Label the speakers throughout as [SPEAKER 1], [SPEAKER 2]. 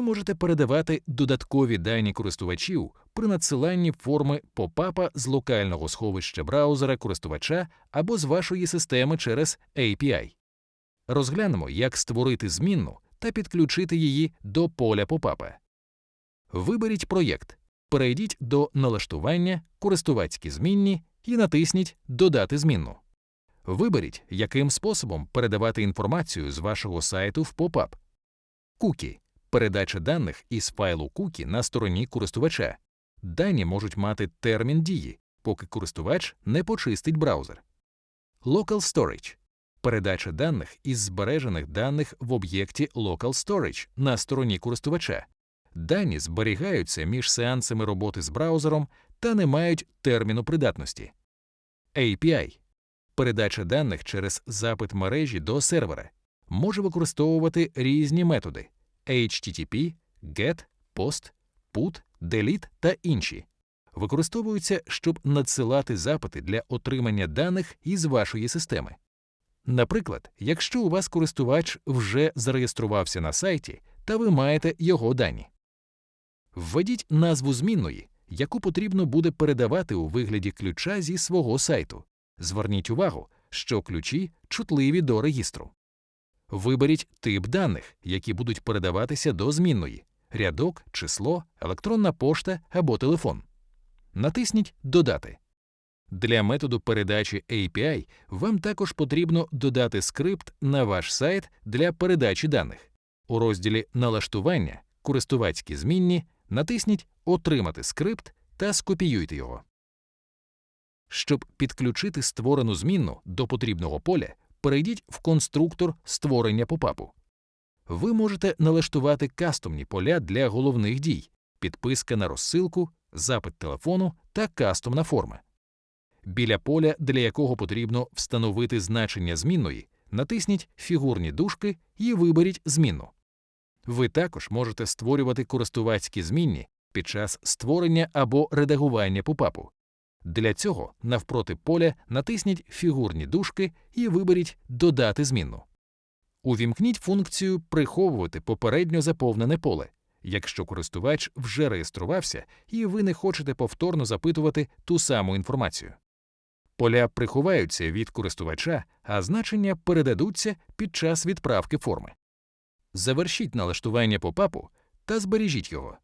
[SPEAKER 1] ви можете передавати додаткові дані користувачів при надсиланні форми попапа з локального сховища браузера користувача або з вашої системи через API. Розглянемо, як створити змінну та підключити її до поля попапа. Виберіть проєкт, перейдіть до налаштування, користувацькі змінні і натисніть Додати змінну. Виберіть, яким способом передавати інформацію з вашого сайту в попап. Кукі передача даних із файлу кукі на стороні користувача. Дані можуть мати термін дії, поки користувач не почистить браузер. Local Storage передача даних із збережених даних в об'єкті Local Storage на стороні користувача. Дані зберігаються між сеансами роботи з браузером та не мають терміну придатності. API передача даних через запит мережі до сервера може використовувати різні методи HTTP, GET, POST, PUT, DELETE та інші. Використовуються, щоб надсилати запити для отримання даних із вашої системи. Наприклад, якщо у вас користувач вже зареєструвався на сайті та ви маєте його дані. Введіть назву змінної, яку потрібно буде передавати у вигляді ключа зі свого сайту. Зверніть увагу, що ключі чутливі до регістру. Виберіть тип даних, які будуть передаватися до змінної рядок, число, електронна пошта або телефон. Натисніть Додати. Для методу передачі API вам також потрібно додати скрипт на ваш сайт для передачі даних. У розділі Налаштування користувацькі змінні натисніть Отримати скрипт та скопіюйте його. Щоб підключити створену змінну до потрібного поля, перейдіть в конструктор створення попапу. Ви можете налаштувати кастомні поля для головних дій, підписка на розсилку, запит телефону та кастомна форма. Біля поля, для якого потрібно встановити значення змінної, натисніть фігурні дужки і виберіть змінну. Ви також можете створювати користувацькі змінні під час створення або редагування попапу. Для цього навпроти поля натисніть фігурні дужки і виберіть Додати змінну. Увімкніть функцію Приховувати попередньо заповнене поле, якщо користувач вже реєструвався і ви не хочете повторно запитувати ту саму інформацію. Поля приховаються від користувача, а значення передадуться під час відправки форми. Завершіть налаштування попапу та збережіть його.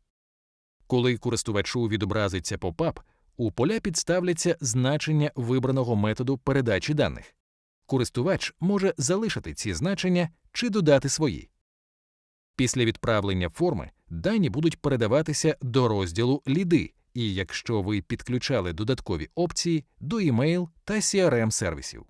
[SPEAKER 1] Коли користувачу відобразиться попап, у поля підставляться значення вибраного методу передачі даних. Користувач може залишити ці значення чи додати свої. Після відправлення форми дані будуть передаватися до розділу Ліди, і якщо ви підключали додаткові опції до email та CRM сервісів.